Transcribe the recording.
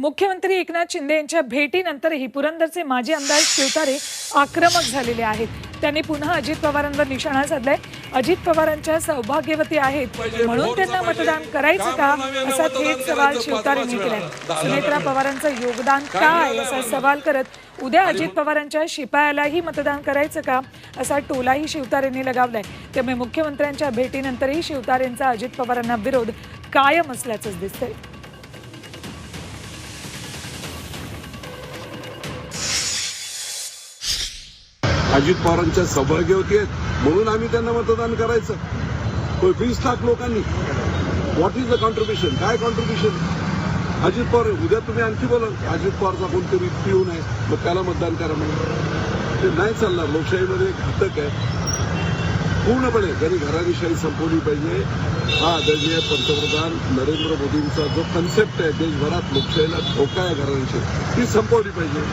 मुख्यमंत्री एकनाथ शिंदे यांच्या भेटीनंतरही पुरंदरचे माजी आमदार शिवतारे आक्रमक झालेले आहेत. त्यांनी पुन्हा अजित पवारांवर निशाणा साधलाय. अजित पवारांच्या सौभाग्यवती आहेत. म्हणून त्यांना मतदान करायचं का? असा थेट सवाल शिवतारेंनी केलाय. सुनेत्रा पवारांचं योगदान काय? असा सवाल करत उद्या अजित पवारांच्या शिपायालाही मतदान करायचं का? असा टोलाही शिवतारेंनी लगावलाय. त्यामुळे मुख्यमंत्र्यांच्या भेटीनंतरही शिवतारेंचा अजित पवारांना विरोध कायम असल्याचंच दिसतंय. अजित पवारांच्या सौभाग्यवती आहेत. म्हणून आम्ही त्यांना मतदान करायचं. वीस लाख लोकांनी. व्हॉट इज द कॉन्ट्रीब्युशन काय कॉन्ट्रीब्युशन अजित पवार उद्या तुम्ही आणखी बोला अजित पवारचा कोणतरी पिऊ नये मग त्याला मतदान करा म्हणून. ते नाही चालणार. लोकशाहीमध्ये एक घातक आहे. पूर्णपणे त्यांनी घराणीशाही संपवली पाहिजे. हा आदरणीय पंतप्रधान नरेंद्र मोदींचा जो कन्सेप्ट आहे देशभरात लोकशाहीला धोका आहे घराणीशाही ती संपवली पाहिजे.